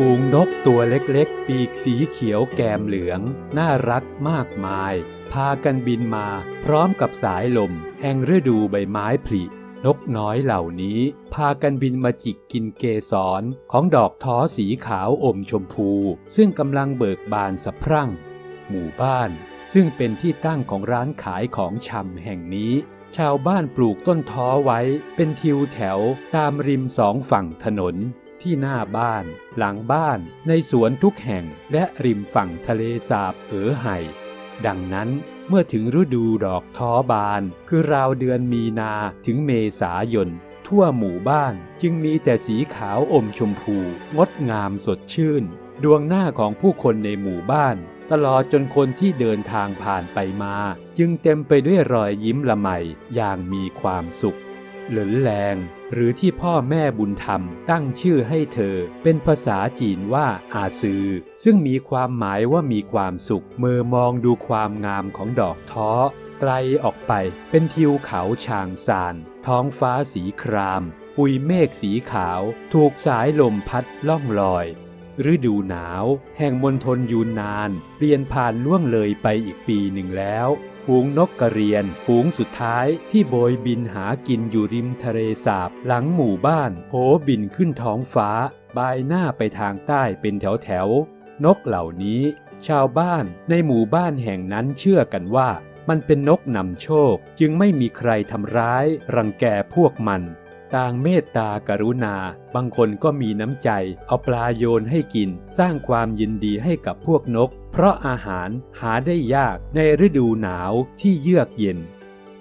ฝูงนกตัวเล็กๆ ปีกสีเขียวแกมเหลือง น่ารักมากมาย พากันบินมาพร้อมกับสายลม แห่งฤดูใบไม้ผลิ นกน้อยเหล่านี้ พากันบินมาจิกกินเกสรของดอกท้อสีขาวอมชมพู ซึ่งกำลังเบิกบานสะพรั่ง หมู่บ้าน ซึ่งเป็นที่ตั้งของร้านขายของชำแห่งนี้ ชาวบ้านปลูกต้นท้อไว้เป็นทิวแถวตามริมสองฝั่งถนน ที่หน้าบ้าน หลังบ้าน ในสวนทุกแห่งและริมฝั่งทะเลสาบเอ๋อไห่ ดังนั้นเมื่อถึงฤดูดอกท้อบาน คือราวเดือนมีนาถึงเมษายน ทั่วหมู่บ้านจึงมีแต่สีขาวอมชมพู งดงามสดชื่น ดวงหน้าของผู้คนในหมู่บ้าน ตลอดจนคนที่เดินทางผ่านไปมา จึงเต็มไปด้วยรอยยิ้มละไมอย่างมีความสุข หลินแลง หรือที่พ่อแม่บุญธรรมตั้งชื่อให้เธอ เป็นภาษาจีนว่าอาซือ ซึ่งมีความหมายว่ามีความสุขเมื่อมองดูความงามของดอกท้อไกลออกไปเป็นทิวเขาชางซาน ท้องฟ้าสีคราม ปุยเมฆสีขาว ถูกสายลมพัดล่องลอยฤดูหนาว แห่งมณฑลยูนนาน เปลี่ยนผ่านล่วงเลยไปอีกปีหนึ่งแล้ว ฝูงนกกระเรียน ฝูงสุดท้ายที่โบยบินหากินอยู่ริมทะเลสาบหลังหมู่บ้านโผบินขึ้นท้องฟ้า บายหน้าไปทางใต้เป็นแถวแถวๆนกเหล่านี้ ชาวบ้านในหมู่บ้านแห่งนั้นเชื่อกันว่า มันเป็นนกนำโชคจึงไม่มีใครทำร้าย รังแกพวกมัน ต่างเมตตากรุณา บางคนก็มีน้ำใจ เอาปลาโยนให้กิน สร้างความยินดีให้กับพวกนก เพราะอาหารหาได้ยากในฤดูหนาวที่เยือกเย็น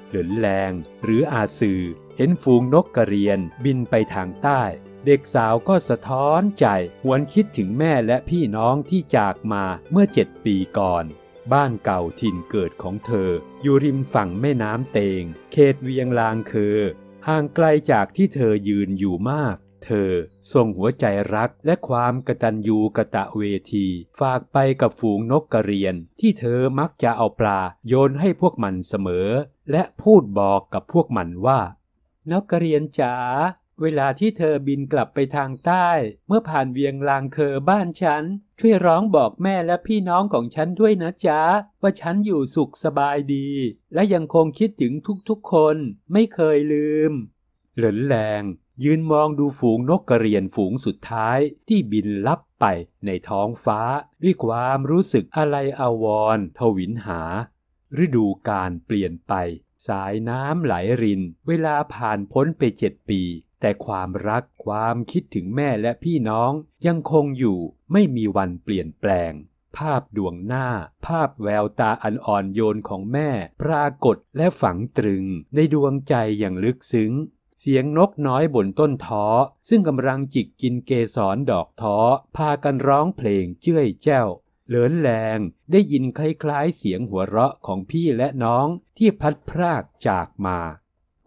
หลินแลงหรืออาซือ เห็นฝูงนกกระเรียนบินไปทางใต้ เด็กสาวก็สะท้อนใจ หวนคิดถึงแม่และพี่น้องที่จากมาเมื่อเจ็ดปีก่อนบ้านเก่าถิ่นเกิดของเธอ อยู่ริมฝั่งแม่น้ำเตง เขตเวียงลางเคอ ห่างไกลจากที่เธอยืนอยู่มาก เธอส่งหัวใจรักและความกตัญญูกะตะเวที ฝากไปกับฝูงนกกระเรียน ที่เธอมักจะเอาปลาโยนให้พวกมันเสมอ และพูดบอกกับพวกมันว่า นกกระเรียนจ๋า เวลาที่เธอบินกลับไปทางใต้ เมื่อผ่านเวียงลางเคอบ้านฉัน ช่วยร้องบอกแม่และพี่น้องของฉันด้วยนะจ๊ะ ว่าฉันอยู่สุขสบายดี และยังคงคิดถึงทุกๆคนไม่เคยลืม เหลินแลงยืนมองดูฝูงนกกระเรียนฝูงสุดท้ายที่บินลับไปในท้องฟ้า ด้วยความรู้สึกอะไรอาวรณ์ทวินหา ฤดูกาลเปลี่ยนไป สายน้ำไหลริน เวลาผ่านพ้นไปเจ็ดปี แต่ความรักความคิดถึงแม่และพี่น้องยังคงอยู่ไม่มีวันเปลี่ยนแปลง ภาพดวงหน้า ภาพแววตาอันอ่อนโยนของแม่ ปรากฏและฝังตรึง ในดวงใจอย่างลึกซึ้ง เสียงนกน้อยบนต้นท้อ ซึ่งกำลังจิกกินเกสรดอกท้อ พากันร้องเพลงเจ้ยแจ้ว เหลินแลงได้ยินคล้ายๆเสียงหัวเราะของพี่และน้องที่พัดพรากจากมา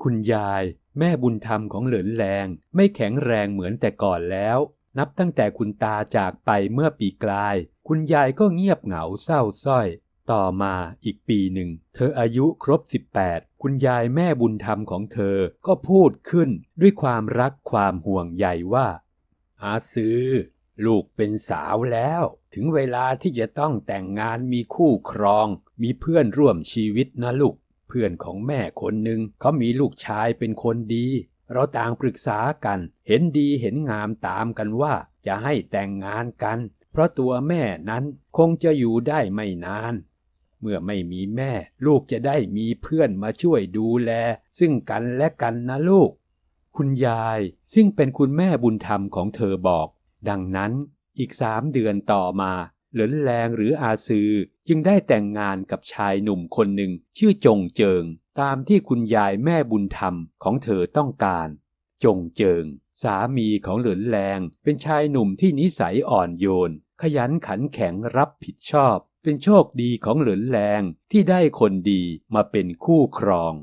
คุณยายแม่บุญธรรมของเหลินแลงไม่แข็งแรงเหมือนแต่ก่อนแล้ว นับตั้งแต่คุณตาจากไปเมื่อปีกลาย คุณยายก็เงียบเหงาเศร้าส้อย ต่อมาอีกปีหนึ่ง เธออายุครบ 18 คุณยายแม่บุญธรรมของเธอก็พูดขึ้นด้วยความรักความห่วงใยว่า อาซื้อ ลูกเป็นสาวแล้ว ถึงเวลาที่จะต้องแต่งงานมีคู่ครอง มีเพื่อนร่วมชีวิตนะลูก เพื่อนของแม่คนหนึ่งเขามีลูกชายเป็นคนดี เราต่างปรึกษากัน เห็นดีเห็นงามตามกันว่าจะให้แต่งงานกัน เพราะตัวแม่นั้นคงจะอยู่ได้ไม่นาน เมื่อไม่มีแม่ ลูกจะได้มีเพื่อนมาช่วยดูแล ซึ่งกันและกันนะลูก คุณยายซึ่งเป็นคุณแม่บุญธรรมของเธอบอก ดังนั้นอีกสามเดือนต่อมาเหลินแลงหรืออาซือจึงได้แต่งงานกับชายหนุ่มคนหนึ่งชื่อจงเจิง ตามที่คุณยายแม่บุญธรรมของเธอต้องการ จงเจิง สามีของเหลินแลงเป็นชายหนุ่มที่นิสัยอ่อนโยน ขยันขันแข็งรับผิดชอบ เป็นโชคดีของเหลินแลงที่ได้คนดีมาเป็นคู่ครอง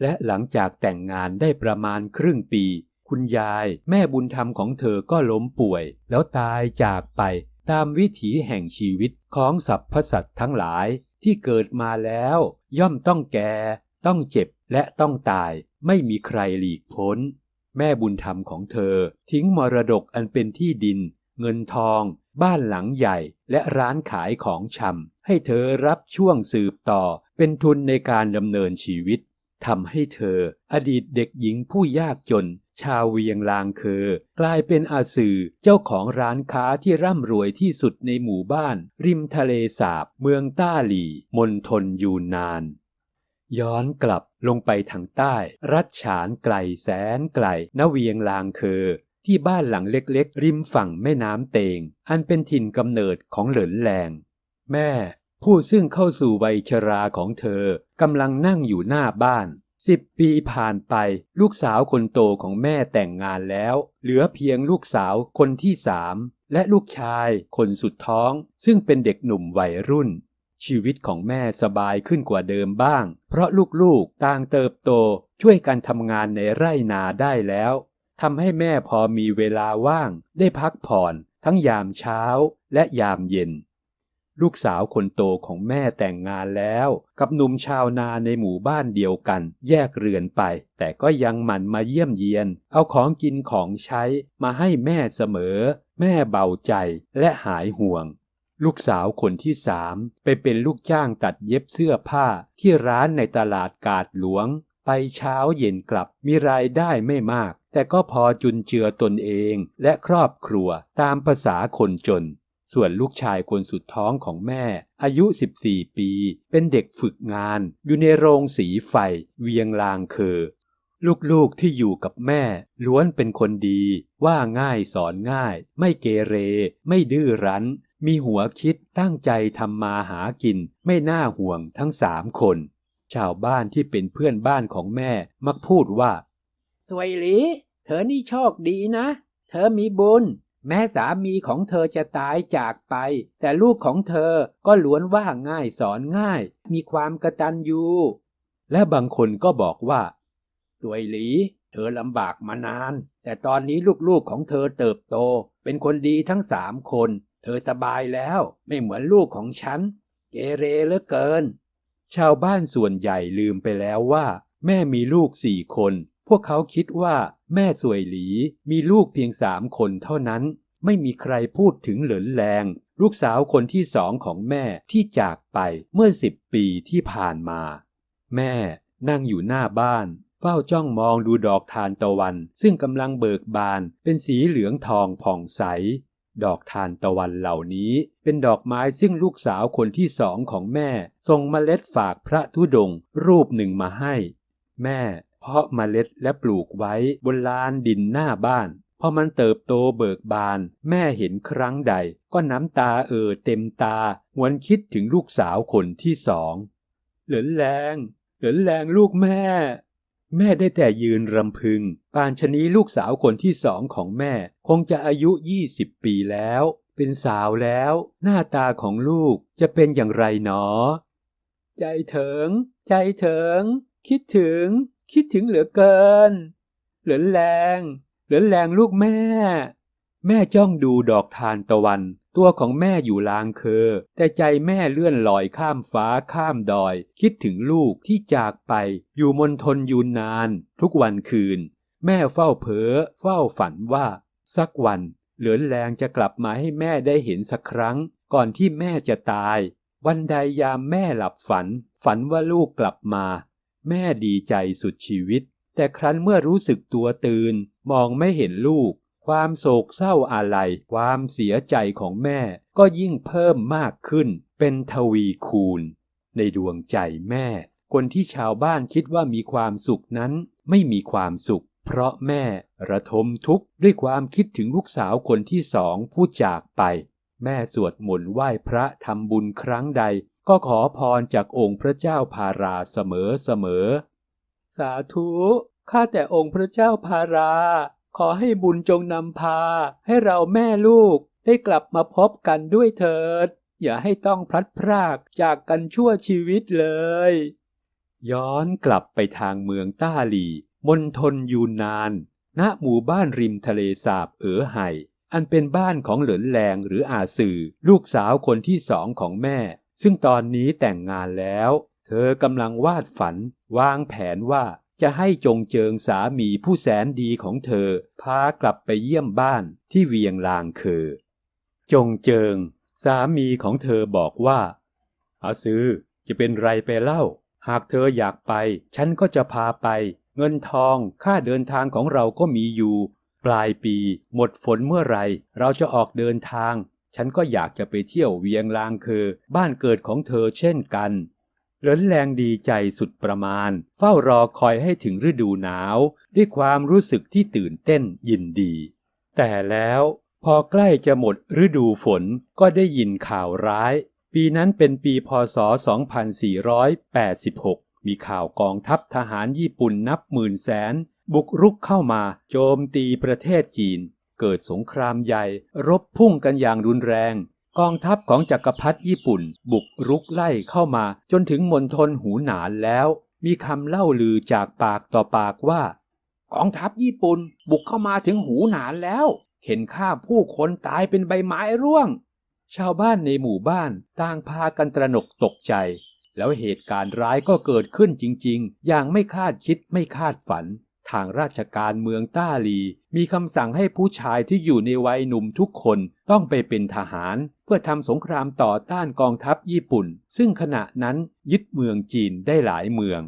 และหลังจากแต่งงานได้ประมาณครึ่งปี คุณยาย แม่บุญธรรมของเธอก็ล้มป่วย แล้วตายจากไปตามวิถีแห่งชีวิตของสรรพสัตว์ทั้งหลายที่เกิดมาแล้ว ย่อมต้องแก่ ต้องเจ็บและต้องตายไม่มีใครหลีกพ้น แม่บุญธรรมของเธอ ทิ้งมรดกอันเป็นที่ดิน เงินทอง บ้านหลังใหญ่และร้านขายของชำให้เธอรับช่วงสืบต่อเป็นทุนในการดำเนินชีวิตทำให้เธอ อดีตเด็กหญิงผู้ยากจน ชาวเวียงลางเคอ กลายเป็นอาสือเจ้าของร้านค้าที่ร่ำรวยที่สุดในหมู่บ้าน ริมทะเลสาบ เมืองต้าหลี่มณฑลยูนนาน ย้อนกลับลงไปทางใต้ รัชฉานไกลแสนไกลณเวียงลางเคอ ที่บ้านหลังเล็กๆ ริมฝั่งแม่น้ำเตง อันเป็นถิ่นกำเนิดของเหลินแลง แม่ ผู้ซึ่งเข้าสู่วัยชราของเธอกำลังนั่งอยู่หน้าบ้าน สิบปีผ่านไป ลูกสาวคนโตของแม่แต่งงานแล้ว เหลือเพียงลูกสาวคนที่สามและลูกชายคนสุดท้อง ซึ่งเป็นเด็กหนุ่มวัยรุ่น ชีวิตของแม่สบายขึ้นกว่าเดิมบ้าง เพราะลูกๆต่างเติบโตช่วยกันทำงานในไร่นาได้แล้วทำให้แม่พอมีเวลาว่างได้พักผ่อนทั้งยามเช้าและยามเย็น ลูกสาวคนโตของแม่แต่งงานแล้ว กับหนุ่มชาวนาในหมู่บ้านเดียวกัน แยกเรือนไป แต่ก็ยังหมั่นมาเยี่ยมเยียน เอาของกินของใช้มาให้แม่เสมอ แม่เบาใจและหายห่วง ลูกสาวคนที่สามไปเป็นลูกจ้างตัดเย็บเสื้อผ้าที่ร้านในตลาดกาดหลวง ไปเช้าเย็นกลับมีรายได้ไม่มาก แต่ก็พอจุนเจือตนเองและครอบครัวตามภาษาคนจน ส่วนลูกชายคนสุดท้องของแม่ อายุ 14 ปี เป็นเด็กฝึกงาน อยู่ในโรงสีไฟ เวียงลางเคอ ลูกๆที่อยู่กับแม่ ล้วนเป็นคนดี ว่าง่ายสอนง่าย ไม่เกเร ไม่ดื้อรั้น มีหัวคิดตั้งใจทำมาหากิน ไม่น่าห่วงทั้งสามคน ชาวบ้านที่เป็นเพื่อนบ้านของแม่มักพูดว่า สวยหลี เธอนี่โชคดีนะ เธอมีบุญ แม้สามีของเธอจะตายจากไป แต่ลูกของเธอก็ล้วนว่าง่ายสอนง่าย มีความกระตันยูและบางคนก็บอกว่า สวยหลี เธอลำบากมานาน แต่ตอนนี้ลูกๆของเธอเติบโต เป็นคนดีทั้งสามคน เธอสบายแล้วไม่เหมือนลูกของฉัน เกเรเหลือเกิน ชาวบ้านส่วนใหญ่ลืมไปแล้วว่า แม่มีลูกสี่คน พวกเขาคิดว่าแม่สวยหลีมีลูกเพียงสามคนเท่านั้น ไม่มีใครพูดถึงเหลินแรง ลูกสาวคนที่สองของแม่ที่จากไปเมื่อสิบปีที่ผ่านมา แม่นั่งอยู่หน้าบ้าน เฝ้าจ้องมองดูดอกทานตะวัน ซึ่งกำลังเบิกบานเป็นสีเหลืองทองผ่องใส ดอกทานตะวันเหล่านี้ เป็นดอกไม้ซึ่งลูกสาวคนที่สองของแม่ส่งเมล็ดฝากพระธุดงค์รูปหนึ่งมาให้ แม่ เพาะเมล็ดและปลูกไว้บนลานดินหน้าบ้านพอมันเติบโตเบิกบาน แม่เห็นครั้งใด ก็น้ำตาเอ่อเต็มตาหวนคิดถึงลูกสาวคนที่สอง เหลินแรง เหลินแรงลูกแม่ แม่ได้แต่ยืนรำพึง ปานชนีลูกสาวคนที่สองของแม่ คงจะอายุยี่สิบปีแล้ว เป็นสาวแล้ว หน้าตาของลูกจะเป็นอย่างไรหนอ ใจเถิง ใจเถิง คิดถึง คิดถึงเหลือเกิน เหลือนแรง เหลือนแรงลูกแม่ แม่จ้องดูดอกทานตะวัน ตัวของแม่อยู่ลางเคอ แต่ใจแม่เลื่อนลอยข้ามฟ้าข้ามดอย คิดถึงลูกที่จากไป อยู่มณฑลยูนนาน ทุกวันคืน แม่เฝ้าเพ้อ เฝ้าฝันว่า สักวัน เหลือนแรงจะกลับมาให้แม่ได้เห็นสักครั้ง ก่อนที่แม่จะตาย วันใดยามแม่หลับฝัน ฝันว่าลูกกลับมา แม่ดีใจสุดชีวิต แต่ครั้นเมื่อรู้สึกตัวตื่น มองไม่เห็นลูก ความโศกเศร้าอาลัย ความเสียใจของแม่ก็ยิ่งเพิ่มมากขึ้น เป็นทวีคูณ ในดวงใจแม่ คนที่ชาวบ้านคิดว่ามีความสุขนั้น ไม่มีความสุข เพราะแม่ระทมทุกข์ด้วยความคิดถึงลูกสาวคนที่สองผู้จากไป แม่สวดมนต์ไหว้พระทำบุญครั้งใด ก็ขอพรจากองค์พระเจ้าพาราเสมอเสมอ สาธุ ข้าแต่องค์พระเจ้าพารา ขอให้บุญจงนำพา ให้เราแม่ลูกได้กลับมาพบกันด้วยเถิด อย่าให้ต้องพลัดพรากจากกันชั่วชีวิตเลย ย้อนกลับไปทางเมืองต้าหลีมณฑลยูนนาน ณ หมู่บ้านริมทะเลสาบเอ๋อไห่ อันเป็นบ้านของเหลินแลงหรืออาสือ ลูกสาวคนที่สองของแม่ ซึ่งตอนนี้แต่งงานแล้ว เธอกำลังวาดฝัน วางแผนว่าจะให้จงเจิงสามีผู้แสนดีของเธอ พากลับไปเยี่ยมบ้านที่เวียงลางเคอ จงเจิง สามีของเธอบอกว่าอาซือจะเป็นไรไปเล่า หากเธออยากไป ฉันก็จะพาไป เงินทองค่าเดินทางของเราก็มีอยู่ ปลายปี หมดฝนเมื่อไหรเราจะออกเดินทาง ฉันก็อยากจะไปเที่ยวเวียงลางเคอบ้านเกิดของเธอเช่นกันเลินแรงดีใจสุดประมาณ เฝ้ารอคอยให้ถึงฤดูหนาว ด้วยความรู้สึกที่ตื่นเต้นยินดี แต่แล้วพอใกล้จะหมดฤดูฝนก็ได้ยินข่าวร้าย ปีนั้นเป็นปีพศ 2486 มีข่าวกองทัพทหารญี่ปุ่นนับหมื่นแสน บุกรุกเข้ามาโจมตีประเทศจีน เกิดสงครามใหญ่ รบพุ่งกันอย่างรุนแรง กองทัพของจักรพรรดิญี่ปุ่น บุกรุกไล่เข้ามาจนถึงมณฑลหูหนานแล้ว มีคำเล่าลือจากปากต่อปากว่า กองทัพญี่ปุ่น บุกเข้ามาถึงหูหนานแล้ว เข็นฆ่าผู้คนตายเป็นใบไม้ร่วง ชาวบ้านในหมู่บ้านต่างพากันตระหนกตกใจแล้วเหตุการณ์ร้ายก็เกิดขึ้นจริง ๆ อย่างไม่คาดคิดไม่คาดฝัน ทางราชการเมืองต้าลี มีคำสั่งให้ผู้ชายที่อยู่ในวัยหนุ่มทุกคนต้องไปเป็นทหาร เพื่อทำสงครามต่อต้านกองทัพญี่ปุ่น ซึ่งขณะนั้นยึดเมืองจีนได้หลายเมือง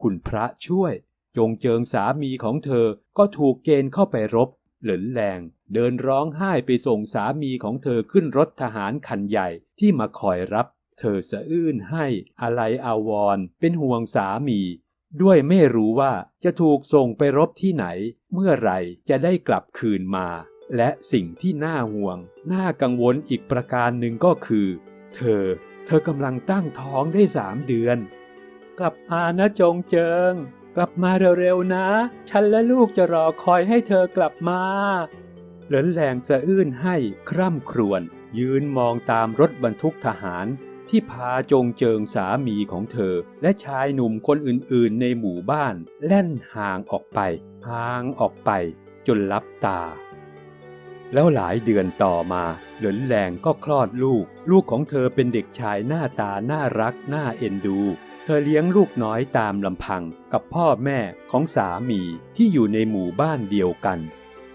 คุณพระช่วย จงเจิงสามีของเธอก็ถูกเกณฑ์เข้าไปรบ หลินแรงเดินร้องไห้ไปส่งสามีของเธอขึ้นรถทหารคันใหญ่ที่มาคอยรับ เธอสะอื้นให้อะไรอาวรเป็นห่วงสามี ด้วยไม่รู้ว่าจะถูกส่งไปรบที่ไหน เมื่อไรจะได้กลับคืนมา และสิ่งที่น่าห่วง น่ากังวลอีกประการหนึ่งก็คือ เธอ เธอกำลังตั้งท้องได้สามเดือน กลับมานะจงเจิง กลับมาเร็วๆนะ ฉันและลูกจะรอคอยให้เธอกลับมาเหลินแรงสะอื้นให้คร่ำครวญยืนมองตามรถบรรทุกทหาร ที่พาจงเจิงสามีของเธอ และชายหนุ่มคนอื่นๆในหมู่บ้านแล่นห่างออกไป ห่างออกไปจนลับตา แล้วหลายเดือนต่อมาเหลินแรงก็คลอดลูก ลูกของเธอเป็นเด็กชายหน้าตาน่ารักน่าเอ็นดู เธอเลี้ยงลูกน้อยตามลำพังกับพ่อแม่ของสามีที่อยู่ในหมู่บ้านเดียวกัน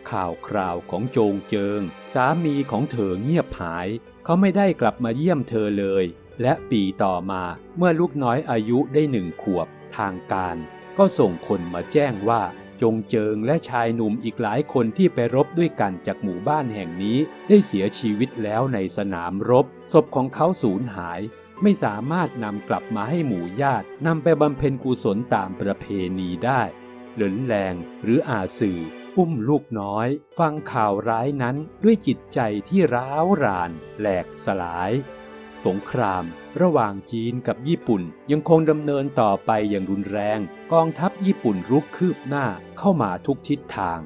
ข่าวคราวของโจงเจิง สามีของเธอเงียบหาย เขาไม่ได้กลับมาเยี่ยมเธอเลย และปีต่อมาเมื่อลูกน้อยอายุได้หนึ่งขวบทางการ ก็ส่งคนมาแจ้งว่า จงเจิงและชายหนุ่มอีกหลายคนที่ไปรบด้วยกันจากหมู่บ้านแห่งนี้ ได้เสียชีวิตแล้วในสนามรบ ศพของเขาสูญหาย ไม่สามารถนำกลับมาให้หมู่ญาตินำไปบำเพ็ญกุศลตามประเพณีได้เหลินแรงหรืออาสื่ออุ้มลูกน้อย ฟังข่าวร้ายนั้นด้วยจิตใจที่ร้าวราน แหลกสลาย สงคราม ระหว่างจีนกับญี่ปุ่น ยังคงดำเนินต่อไปอย่างรุนแรง กองทัพญี่ปุ่นรุกคืบหน้าเข้ามาทุกทิศทาง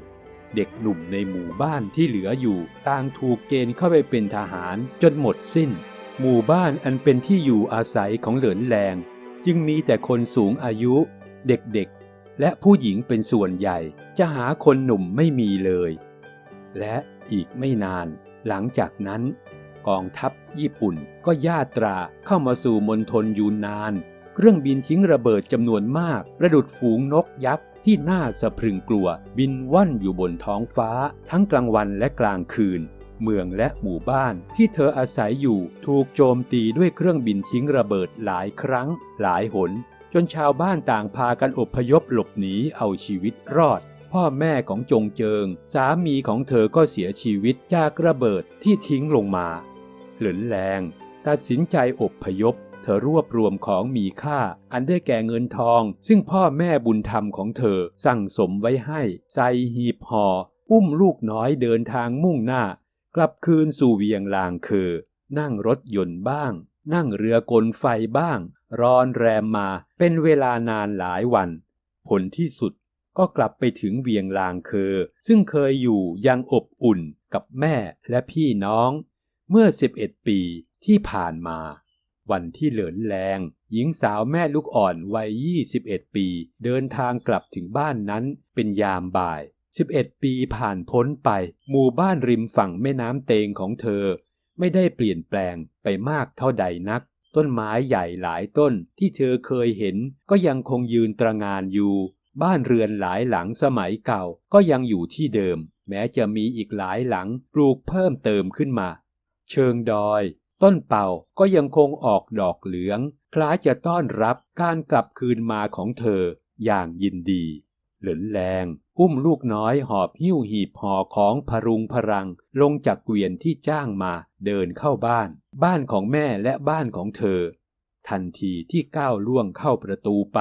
เด็กหนุ่มในหมู่บ้านที่เหลืออยู่ ต่างถูกเกณฑ์เข้าไปเป็นทหารจนหมดสิ้น หมู่บ้านอันเป็นที่อยู่อาศัยของเหลินแรง จึงมีแต่คนสูงอายุ เด็กๆ และผู้หญิงเป็นส่วนใหญ่ จะหาคนหนุ่มไม่มีเลย และอีกไม่นาน หลังจากนั้น องทัพญี่ปุ่น ก็ย่าตราเข้ามาสู่มณฑลยูนนาน เครื่องบินทิ้งระเบิดจำนวนมาก ระดุดฝูงนกยักษ์ที่น่าสะพรึงกลัว บินว่อนอยู่บนท้องฟ้า ทั้งกลางวันและกลางคืน เมืองและหมู่บ้านที่เธออาศัยอยู่ถูกโจมตีด้วยเครื่องบินทิ้งระเบิดหลายครั้ง หลายหน จนชาวบ้านต่างพากันอพยพหลบหนีเอาชีวิตรอดพ่อแม่ของจงเจิง สามีของเธอก็เสียชีวิตจากระเบิดที่ทิ้งลงมา เหลินแรงตัดสินใจอบพยพ เธอรวบรวมของมีค่า อันได้แก่เงินทอง ซึ่งพ่อแม่บุญธรรมของเธอ สั่งสมไว้ให้ ใส่หีบห่ออุ้มลูกน้อยเดินทางมุ่งหน้า กลับคืนสู่เวียงลางเคอนั่งรถยนต์บ้าง นั่งเรือกลไฟบ้าง รอนแรมมาเป็นเวลานานหลายวัน ผลที่สุดก็กลับไปถึงเวียงลางเคอ ซึ่งเคยอยู่ยังอบอุ่นกับแม่และพี่น้อง เมื่อ 11 ปีที่ผ่านมา วันที่เหลินแรงหญิงสาวแม่ลูกอ่อนวัย 21 ปี เดินทางกลับถึงบ้านนั้นเป็นยามบ่าย 11 ปีผ่านพ้นไป หมู่บ้านริมฝั่งแม่น้ำเตงของเธอ ไม่ได้เปลี่ยนแปลงไปมากเท่าใดนัก ต้นไม้ใหญ่หลายต้นที่เธอเคยเห็น ก็ยังคงยืนตระงานอยู่ บ้านเรือนหลายหลังสมัยเก่าก็ยังอยู่ที่เดิม แม้จะมีอีกหลายหลังปลูกเพิ่มเติมขึ้นมา เชิงดอย ต้นเป่าก็ยังคงออกดอกเหลือง คล้ายจะต้อนรับการกลับคืนมาของเธออย่างยินดี เหลินแรงอุ้มลูกน้อยหอบหิ้วหีบห่อของพรุงพรัง ลงจากเกวียนที่จ้างมาเดินเข้าบ้าน บ้านของแม่และบ้านของเธอ ทันทีที่ก้าวล่วงเข้าประตูไป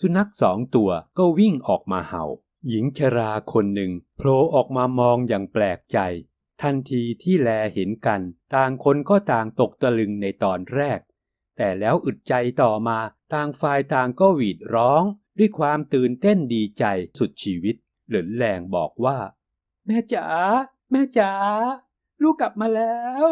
สุนัขสองตัวก็วิ่งออกมาเห่า หญิงชราคนหนึ่งโผล่ออกมามองอย่างแปลกใจ ทันทีที่แลเห็นกัน ต่างคนก็ต่างตกตะลึงในตอนแรก แต่แล้วอึดใจต่อมาต่างฝ่ายต่างก็หวีดร้อง ด้วยความตื่นเต้นดีใจสุดชีวิตเหลินแรงบอกว่า แม่จ๋าแม่จ๋าลูกกลับมาแล้ว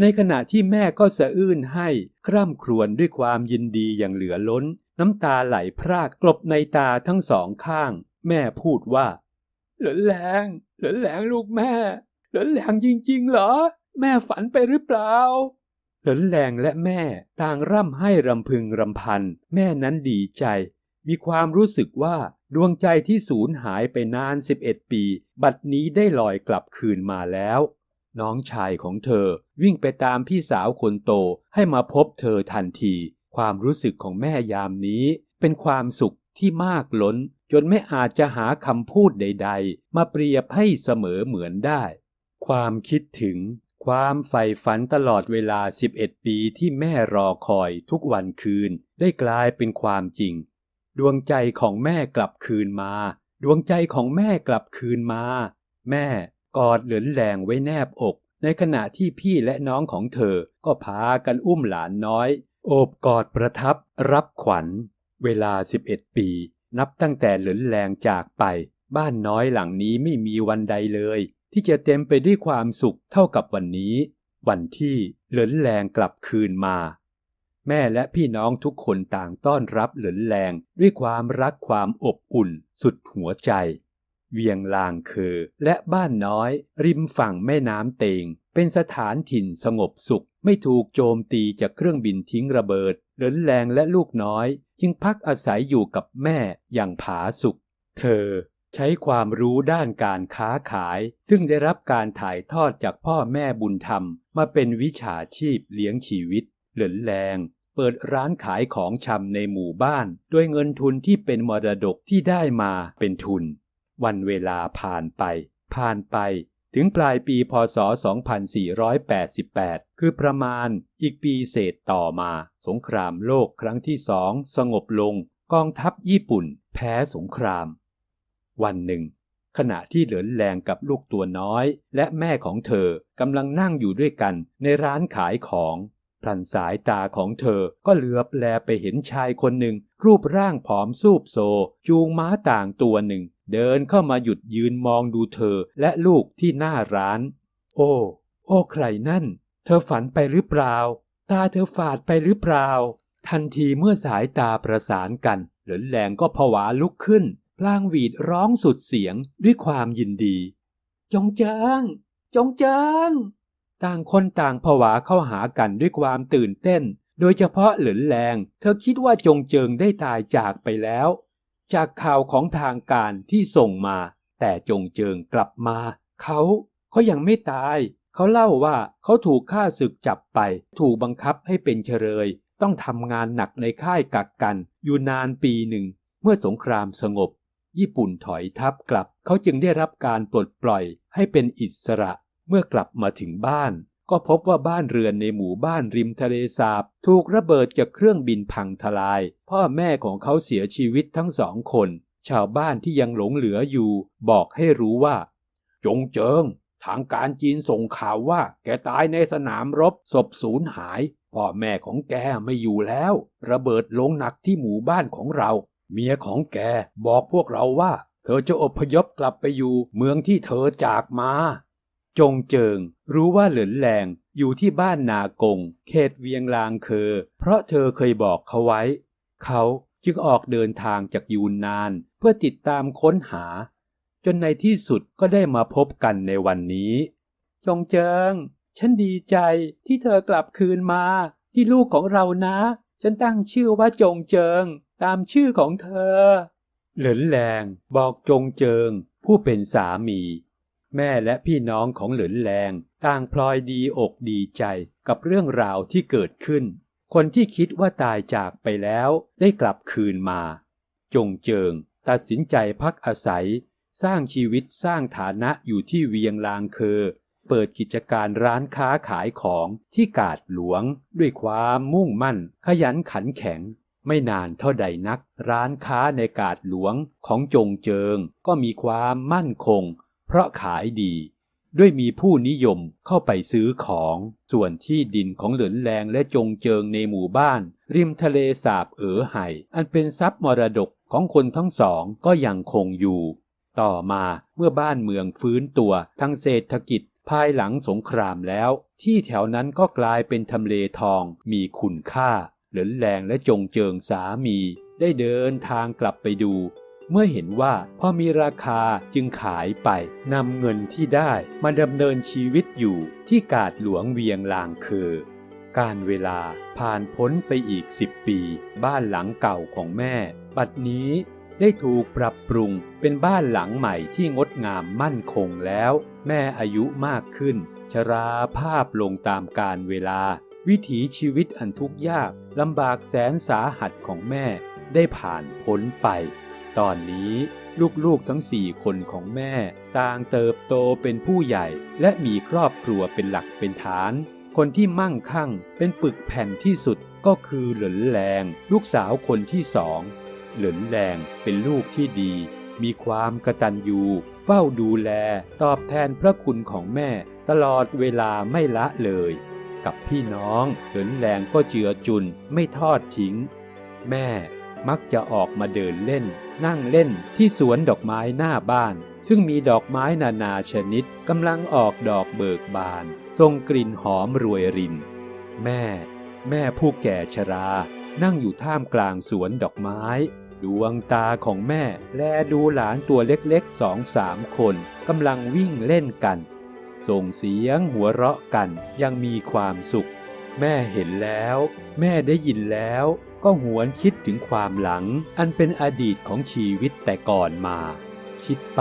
ในขณะที่แม่ก็สะอื้นให้คร่ำครวญด้วยความยินดีอย่างเหลือล้น น้ำตาไหลพรากกลบในตาทั้งสองข้าง แม่พูดว่าเหลินแรงเหลินแรงลูกแม่ หลินแรงจริงๆ เหรอ แม่ฝันไปหรือเปล่าหลินแรงและแม่ต่างร่ำให้รำพึงรำพัน แม่นั้นดีใจ มีความรู้สึกว่าดวงใจที่สูญหายไปนาน11ปี บัดนี้ได้ลอยกลับคืนมาแล้ว น้องชายของเธอวิ่งไปตามพี่สาวคนโตให้มาพบเธอทันที ความรู้สึกของแม่ยามนี้ เป็นความสุขที่มากล้น จนไม่อาจจะหาคำพูดใด ๆ มาเปรียบให้เสมอเหมือนได้ ความคิดถึงความใฝ่ฝันตลอดเวลา 11 ปีที่แม่รอคอยทุกวันคืนได้กลายเป็นความจริง ดวงใจของแม่กลับคืนมา ดวงใจของแม่กลับคืนมา แม่กอดเหลินแรงไว้แนบอก ในขณะที่พี่และน้องของเธอก็พากันอุ้มหลานน้อย โอบกอดประทับรับขวัญ เวลา 11 ปี นับตั้งแต่เหลินแรงจากไป บ้านน้อยหลังนี้ไม่มีวันใดเลย ที่จะเต็มไปด้วยความสุขเท่ากับวันนี้ วันที่เหลินแรงกลับคืนมา แม่และพี่น้องทุกคนต่างต้อนรับเหลินแรงด้วยความรักความอบอุ่น สุดหัวใจ เวียงลางเคอและบ้านน้อย ริมฝั่งแม่น้ำเตง เป็นสถานถิ่นสงบสุข ไม่ถูกโจมตีจากเครื่องบินทิ้งระเบิดเหลินแรงและลูกน้อย จึงพักอาศัยอยู่กับแม่อย่างผาสุข เธอ ใช้ความรู้ด้านการค้าขาย ซึ่งได้รับการถ่ายทอดจากพ่อแม่บุญธรรม มาเป็นวิชาชีพเลี้ยงชีวิต เหลินแรง เปิดร้านขายของชำในหมู่บ้านด้วยเงินทุนที่เป็นมรดกที่ได้มาเป็นทุน วันเวลาผ่านไป ผ่านไป ถึงปลายปีพศ 2488 คือประมาณอีกปีเศษต่อมา สงครามโลกครั้งที่สองสงบลง กองทัพญี่ปุ่น แพ้สงคราม วันหนึ่ง ขณะที่เหลินแรงกับลูกตัวน้อย และแม่ของเธอกำลังนั่งอยู่ด้วยกันในร้านขายของพลันสายตาของเธอก็เหลือบแลไปเห็นชายคนหนึ่ง รูปร่างผอมซูบโซ จูงม้าต่างตัวหนึ่ง เดินเข้ามาหยุดยืนมองดูเธอและลูกที่หน้าร้าน โอ้ โอ้ใครนั่น เธอฝันไปหรือเปล่า ตาเธอฝาดไปหรือเปล่า ทันทีเมื่อสายตาประสานกัน เหลินแรงก็ผวาลุกขึ้น พลางหวีดร้องสุดเสียงด้วยความยินดี จงเจิง จงเจิง ต่างคนต่างผวาเข้าหากันด้วยความตื่นเต้น โดยเฉพาะหลินแรง เธอคิดว่าจงเจิงได้ตายจากไปแล้ว จากข่าวของทางการที่ส่งมา แต่จงเจิงกลับมา เขาเขายังไม่ตาย เขาเล่าว่าเขาถูกฆ่าศึกจับไป ถูกบังคับให้เป็นเชรย ต้องทำงานหนักในค่ายกักกัน อยู่นานปีหนึ่ง เมื่อสงครามสงบ ญี่ปุ่นถอยทัพกลับ เขาจึงได้รับการปลดปล่อยให้เป็นอิสระ เมื่อกลับมาถึงบ้าน ก็พบว่าบ้านเรือนในหมู่บ้านริมทะเลสาบ ถูกระเบิดจากเครื่องบินพังทลาย พ่อแม่ของเขาเสียชีวิตทั้งสองคน ชาวบ้านที่ยังหลงเหลืออยู่ บอกให้รู้ว่า จงเจิง ทางการจีนส่งข่าวว่า แกตายในสนามรบศพสูญหาย พ่อแม่ของแกไม่อยู่แล้ว ระเบิดลงหนักที่หมู่บ้านของเรา เมียของแกบอกพวกเราว่า เธอจะอพยพกลับไปอยู่เมืองที่เธอจากมา จงเจิง รู้ว่าเหลินแรงอยู่ที่บ้านนากง เขตเวียงลางเคอ เพราะเธอเคยบอกเขาไว้ เขาจึงออกเดินทางจากยูนนานเพื่อติดตามค้นหา จนในที่สุดก็ได้มาพบกันในวันนี้ จงเจิง ฉันดีใจที่เธอกลับคืนมา ที่ลูกของเรานะ ฉันตั้งชื่อว่าจงเจิง ตามชื่อของเธอ เหลินแรงบอกจงเจิง ผู้เป็นสามี แม่และพี่น้องของเหลินแลงต่างพลอยดีอกดีใจกับเรื่องราวที่เกิดขึ้น คนที่คิดว่าตายจากไปแล้วได้กลับคืนมา จงเจิง ตัดสินใจพักอาศัย สร้างชีวิตสร้างฐานะอยู่ที่เวียงลางเคอเปิดกิจการร้านค้าขายของที่กาดหลวง ด้วยความมุ่งมั่น ขยันขันแข็ง ไม่นานเท่าใดนัก ร้านค้าในกาดหลวงของจงเจิง ก็มีความมั่นคง เพราะขายดี ด้วยมีผู้นิยมเข้าไปซื้อของ ส่วนที่ดินของเหลินแลงและจงเจิงในหมู่บ้าน ริมทะเลสาบเอ๋อไห่ อันเป็นทรัพย์มรดกของคนทั้งสองก็ยังคงอยู่ ต่อมาเมื่อบ้านเมืองฟื้นตัวทางเศรษฐกิจภายหลังสงครามแล้ว ที่แถวนั้นก็กลายเป็นทำเลทองมีคุณค่า เหลินแลงและจงเจิงสามี ได้เดินทางกลับไปดู เมื่อเห็นว่าพอมีราคาจึงขายไปนำเงินที่ได้มาดำเนินชีวิตอยู่ที่กาดหลวงเวียงลางเคอการเวลาผ่านพ้นไปอีกสิบปี บ้านหลังเก่าของแม่ ปัดนี้ได้ถูกปรับปรุงเป็นบ้านหลังใหม่ที่งดงามมั่นคงแล้ว แม่อายุมากขึ้น ชราภาพลงตามกาลเวลา วิถีชีวิตอันทุกข์ยากลำบากแสนสาหัสของแม่ได้ผ่านพ้นไป ตอนนี้ลูกๆทั้งสี่คนของแม่ ต่างเติบโตเป็นผู้ใหญ่และมีครอบครัวเป็นหลักเป็นฐาน คนที่มั่งคั่งเป็นปึกแผ่นที่สุดก็คือเหลินแลงลูกสาวคนที่สองเหลินแลงเป็นลูกที่ดี มีความกระตัญญูเฝ้าดูแล ตอบแทนพระคุณของแม่ ตลอดเวลาไม่ละเลย กับพี่น้องเหลินแลงก็เจือจุนไม่ทอดทิ้ง แม่มักจะออกมาเดินเล่น นั่งเล่นที่สวนดอกไม้หน้าบ้าน ซึ่งมีดอกไม้นานาชนิดกำลังออกดอกเบิกบานทรงกลิ่นหอมรวยริน แม่ แม่ผู้แก่ชรา นั่งอยู่ท่ามกลางสวนดอกไม้ ดวงตาของแม่ แลดูหลานตัวเล็กๆสองสามคนกำลังวิ่งเล่นกัน ส่งเสียงหัวเราะกันยังมีความสุข แม่เห็นแล้ว แม่ได้ยินแล้ว ก็หวนคิดถึงความหลัง อันเป็นอดีตของชีวิตแต่ก่อนมา คิดไป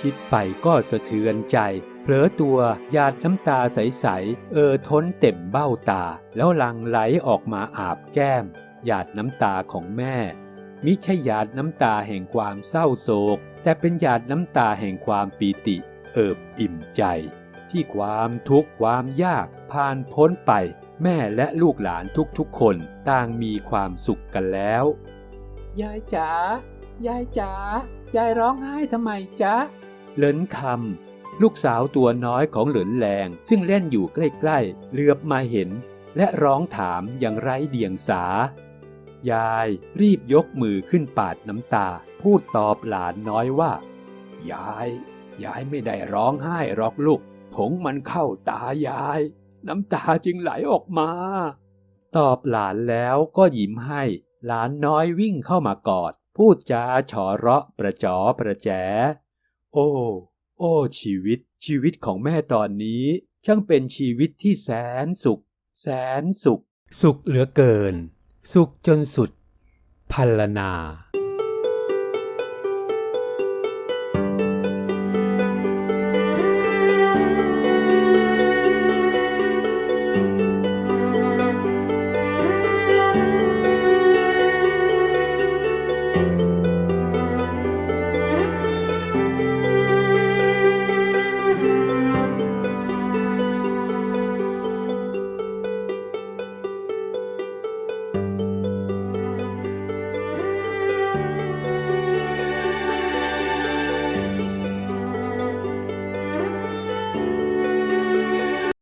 คิดไปก็สะเทือนใจเผลอตัวหยาดน้ำตาใสๆ เออท้นเต็มเบ้าตา แล้วหลังไหลออกมาอาบแก้มหยาดน้ำตาของแม่ มิใช่หยาดน้ำตาแห่งความเศร้าโศก แต่เป็นหยาดน้ำตาแห่งความปีติ เอิบอิ่มใจ ที่ความทุกข์ความยากผ่านพ้นไป แม่และลูกหลานทุกๆคนต่างมีความสุขกันแล้ว ยายจ๋ายายจ๋ายายร้องไห้ทำไมจ๊ะ เหลินคำลูกสาวตัวน้อยของเหลินแลงซึ่งเล่นอยู่ใกล้ๆเหลือบมาเห็น และร้องถามอย่างไร้เดียงสา ยายรีบยกมือขึ้นปาดน้ำตา พูดตอบหลานน้อยว่า ยาย ยายไม่ได้ร้องไห้หรอกลูก ผงมันเข้าตายาย น้ำตาจึงไหลออกมา ตอบหลานแล้วก็ยิ้มให้ หลานน้อยวิ่งเข้ามากอด พูดจาฉอเราะประจอประแจ โอ้ โอ้ ชีวิต ชีวิตของแม่ตอนนี้ ช่างเป็นชีวิตที่แสนสุข แสนสุข สุขเหลือเกิน สุขจนสุด พัลนา